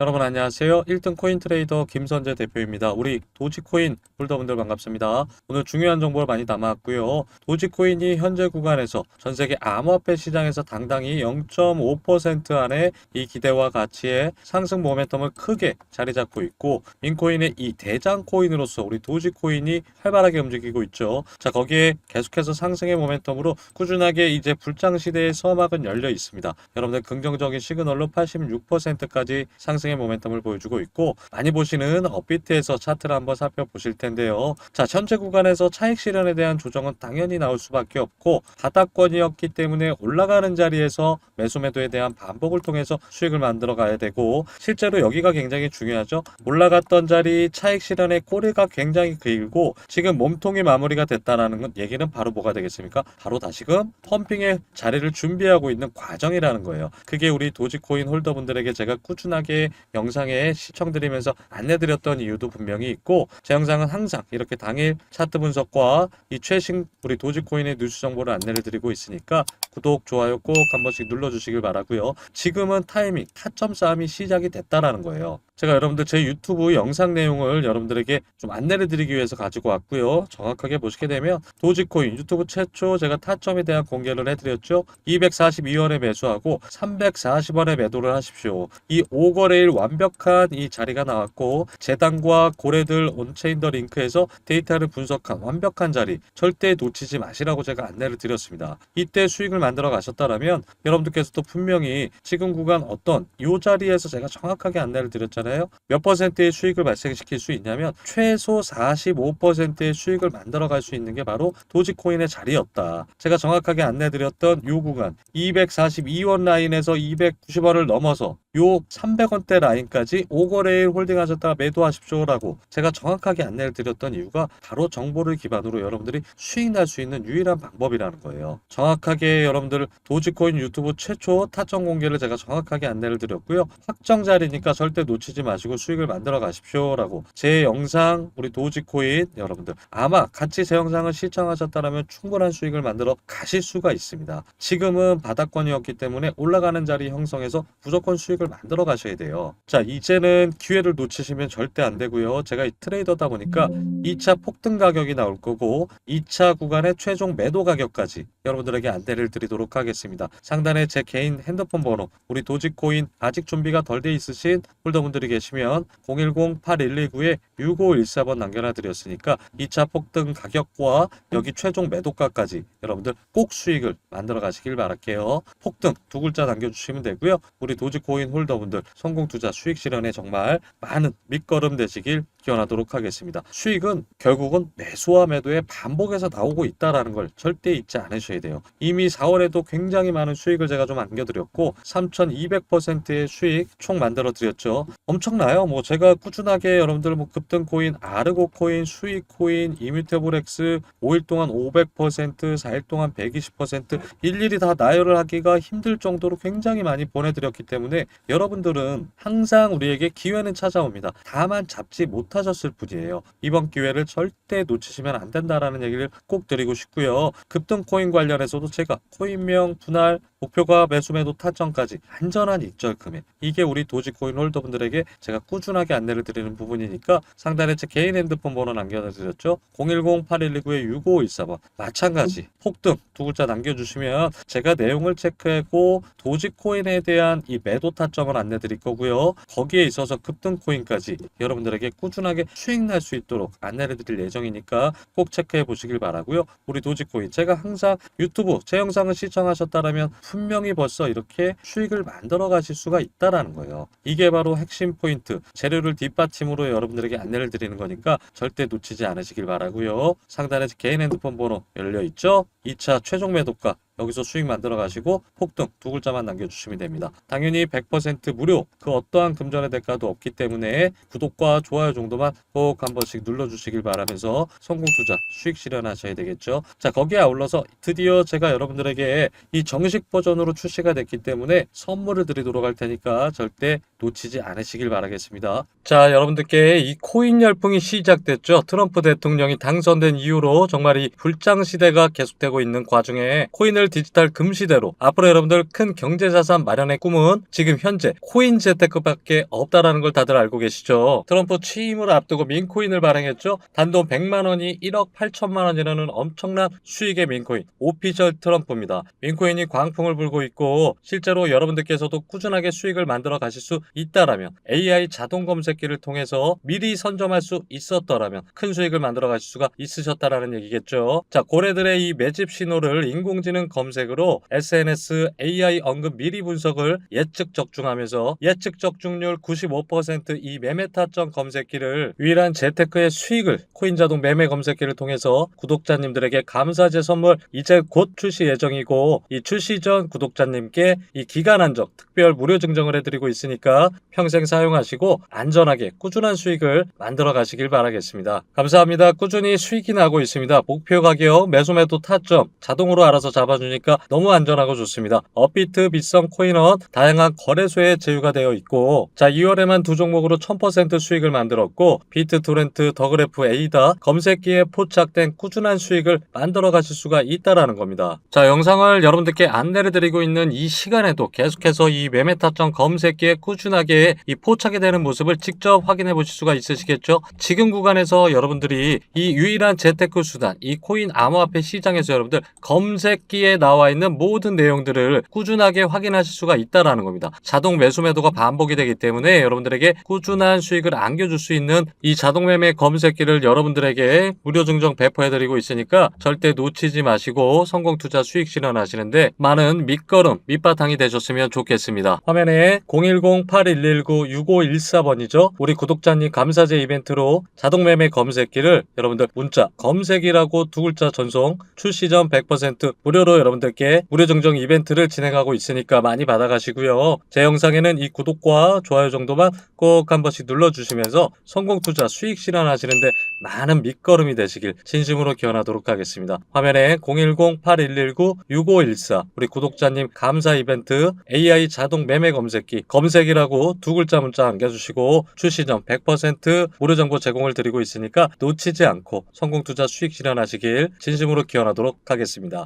여러분 안녕하세요. 1등 코인 트레이더 김선재 대표입니다. 우리 도지코인 홀더분들 반갑습니다. 오늘 중요한 정보를 많이 담아왔고요. 도지코인이 현재 구간에서 전 세계 암호화폐 시장에서 당당히 0.5% 안에 이 기대와 가치의 상승 모멘텀을 크게 자리 잡고 있고 민코인의 이 대장 코인으로서 우리 도지코인이 활발하게 움직이고 있죠. 자 거기에 계속해서 상승의 모멘텀으로 꾸준하게 이제 불장 시대의 서막은 열려 있습니다. 여러분들 긍정적인 시그널로 86%까지 상승 의 모멘텀을 보여주고 있고 많이 보시는 업비트에서 차트를 한번 살펴보실 텐데요. 자 현재 구간에서 차익 실현에 대한 조정은 당연히 나올 수밖에 없고 바닥권이었기 때문에 올라가는 자리에서 매수 매도에 대한 반복을 통해서 수익을 만들어 가야 되고 실제로 여기가 굉장히 중요하죠. 올라갔던 자리 차익 실현의 꼬리가 굉장히 길고 지금 몸통이 마무리가 됐다라는 건 얘기는 바로 뭐가 되겠습니까? 바로 다시금 펌핑의 자리를 준비하고 있는 과정이라는 거예요. 그게 우리 도지코인 홀더분들에게 제가 꾸준하게 영상에 시청드리면서 안내드렸던 이유도 분명히 있고 제 영상은 항상 이렇게 당일 차트 분석과 이 최신 우리 도지코인의 뉴스 정보를 안내를 드리고 있으니까 구독, 좋아요 꼭 한 번씩 눌러주시길 바라고요. 지금은 타이밍, 타점 싸움이 시작이 됐다라는 거예요. 제가 여러분들 제 유튜브 영상 내용을 여러분들에게 좀 안내를 드리기 위해서 가지고 왔고요. 정확하게 보시게 되면 도지코인 유튜브 최초 제가 타점에 대한 공개를 해드렸죠. 242원에 매수하고 340원에 매도를 하십시오. 이 5거래일 완벽한 이 자리가 나왔고 재단과 고래들 온체인 더 링크에서 데이터를 분석한 완벽한 자리 절대 놓치지 마시라고 제가 안내를 드렸습니다. 이때 수익을 만들어 가셨다라면 여러분들께서도 분명히 지금 구간 어떤 이 자리에서 제가 정확하게 안내를 드렸잖아요. 몇 퍼센트의 수익을 발생시킬 수 있냐면 최소 45%의 수익을 만들어 갈 수 있는 게 바로 도지코인의 자리였다. 제가 정확하게 안내 드렸던 이 구간 242원 라인에서 290원을 넘어서 요 300원대 라인까지 5거래일 홀딩하셨다가 매도하십시오라고 제가 정확하게 안내를 드렸던 이유가 바로 정보를 기반으로 여러분들이 수익 날 수 있는 유일한 방법이라는 거예요. 정확하게 여러분들 도지코인 유튜브 최초 타점 공개를 제가 정확하게 안내를 드렸고요. 확정 자리니까 절대 놓치지 마시고 수익을 만들어 가십시오라고 제 영상 우리 도지코인 여러분들 아마 같이 제 영상을 시청하셨다면 충분한 수익을 만들어 가실 수가 있습니다. 지금은 바닥권이었기 때문에 올라가는 자리 형성해서 무조건 수익을 만들어 가셔야 돼요. 자, 이제는 기회를 놓치시면 절대 안 되고요. 제가 이 트레이더다 보니까 2차 폭등 가격이 나올 거고 2차 구간의 최종 매도 가격까지 여러분들에게 안내를 드리도록 하겠습니다. 상단에 제 개인 핸드폰 번호, 우리 도지코인 아직 준비가 덜 돼 있으신 홀더분들이 계시면 010-8119-6514번 남겨놔 드렸으니까 2차 폭등 가격과 여기 최종 매도가까지 여러분들 꼭 수익을 만들어 가시길 바랄게요. 폭등 두 글자 남겨주시면 되고요. 우리 도지코인 홀더분들 성공 투자 수익 실현에 정말 많은 밑거름 되시길 기원하도록 하겠습니다. 수익은 결국은 매수와 매도의 반복에서 나오고 있다라는 걸 절대 잊지 않으셔야 돼요. 이미 4월에도 굉장히 많은 수익을 제가 좀 안겨드렸고 3,200%의 수익 총 만들어 드렸죠. 엄청나요. 뭐 제가 꾸준하게 여러분들 뭐 급등 코인, 아르고 코인, 수익 코인, 이뮤테블엑스 5일 동안 500%, 4일 동안 120% 일일이 다 나열을 하기가 힘들 정도로 굉장히 많이 보내드렸기 때문에 여러분들은 항상 우리에게 기회는 찾아옵니다. 다만 잡지 못하셨을 뿐이에요. 이번 기회를 절대 놓치시면 안 된다라는 얘기를 꼭 드리고 싶고요. 급등 코인 관련해서도 제가 코인명 분할 목표가 매수 매도 타점까지 안전한 익절 금액. 이게 우리 도지코인 홀더분들에게 제가 꾸준하게 안내를 드리는 부분이니까 상단에 제 개인 핸드폰 번호 남겨드렸죠? 010-8129-6514번. 마찬가지. 폭등 두 글자 남겨주시면 제가 내용을 체크하고 도지코인에 대한 이 매도 타점을 안내 드릴 거고요. 거기에 있어서 급등 코인까지 여러분들에게 꾸준하게 수익 날 수 있도록 안내를 드릴 예정이니까 꼭 체크해 보시길 바라고요. 우리 도지코인. 제가 항상 유튜브 제 영상을 시청하셨다면 분명히 벌써 이렇게 수익을 만들어 가실 수가 있다라는 거예요. 이게 바로 핵심 포인트. 재료를 뒷받침으로 여러분들에게 안내를 드리는 거니까 절대 놓치지 않으시길 바라고요. 상단에 개인 핸드폰 번호 열려 있죠? 2차 최종 매도가 여기서 수익 만들어 가시고 폭등 두 글자만 남겨주시면 됩니다. 당연히 100% 무료 그 어떠한 금전의 대가도 없기 때문에 구독과 좋아요 정도만 꼭 한 번씩 눌러주시길 바라면서 성공 투자 수익 실현하셔야 되겠죠. 자 거기에 아울러서 드디어 제가 여러분들에게 이 정식 버전으로 출시가 됐기 때문에 선물을 드리도록 할 테니까 절대 놓치지 않으시길 바라겠습니다. 자 여러분들께 이 코인 열풍이 시작됐죠. 트럼프 대통령이 당선된 이후로 정말 이 불장 시대가 계속되고 있는 과정에 코인을 여러분들 디지털 금시대로 앞으로 여러분들 큰 경제자산 마련의 꿈은 지금 현재 코인 재테크밖에 없다라는 걸 다들 알고 계시죠. 트럼프 취임을 앞두고 민코인을 발행했죠. 단돈 100만 원이 1억 8천만 원이라는 엄청난 수익의 민코인 오피셜 트럼프입니다. 민코인이 광풍을 불고 있고 실제로 여러분들께서도 꾸준하게 수익을 만들어 가실 수 있다라면 AI 자동 검색기를 통해서 미리 선점할 수 있었더라면 큰 수익을 만들어 가실 수가 있으셨다라는 얘기겠죠. 자, 고래들의 이 매집 신호를 인공지능 검색으로 SNS AI 언급 미리 분석을 예측 적중하면서 예측 적중률 95%이 매매 타점 검색기를 유일한 재테크의 수익을 코인 자동 매매 검색기를 통해서 구독자님들에게 감사제 선물 이제 곧 출시 예정이고 이 출시 전 구독자님께 이 기간 한정 특별 무료 증정을 해드리고 있으니까 평생 사용하시고 안전하게 꾸준한 수익을 만들어 가시길 바라겠습니다. 감사합니다. 꾸준히 수익이 나고 있습니다. 목표 가격, 매수 매도 타점 자동으로 알아서 잡아주 니까 너무 안전하고 좋습니다. 업비트, 비성, 코인원 다양한 거래소에 제휴가 되어 있고 자 2월에만 두 종목으로 1000% 수익을 만들었고 비트 토렌트, 더그래프, 에이다 검색기에 포착된 꾸준한 수익을 만들어 가실 수가 있다라는 겁니다. 자 영상을 여러분들께 안내를 드리고 있는 이 시간에도 계속해서 이 매매 타점 검색기에 꾸준하게 이 포착이 되는 모습을 직접 확인해 보실 수가 있으시겠죠? 지금 구간에서 여러분들이 이 유일한 재테크 수단, 이 코인 암호화폐 시장에서 여러분들 검색기에 나와 있는 모든 내용들을 꾸준하게 확인하실 수가 있다라는 겁니다. 자동 매수 매도가 반복이 되기 때문에 여러분들에게 꾸준한 수익을 안겨줄 수 있는 이 자동 매매 검색기를 여러분들에게 무료 증정 배포해드리고 있으니까 절대 놓치지 마시고 성공 투자 수익 실현하시는데 많은 밑거름, 밑바탕이 되셨으면 좋겠습니다. 화면에 010-8119-6514번이죠. 우리 구독자님 감사제 이벤트로 자동 매매 검색기를 여러분들 문자 검색이라고 두 글자 전송 출시 전 100% 무료로 여러분들께 무료 증정 이벤트를 진행하고 있으니까 많이 받아가시고요. 제 영상에는 이 구독과 좋아요 정도만 꼭 한 번씩 눌러주시면서 성공 투자 수익 실현하시는데 많은 밑거름이 되시길 진심으로 기원하도록 하겠습니다. 화면에 010-8119-6514 우리 구독자님 감사 이벤트 AI 자동 매매 검색기 검색이라고 두 글자 문자 남겨주시고 출시 전100% 무료 정보 제공을 드리고 있으니까 놓치지 않고 성공 투자 수익 실현하시길 진심으로 기원하도록 하겠습니다.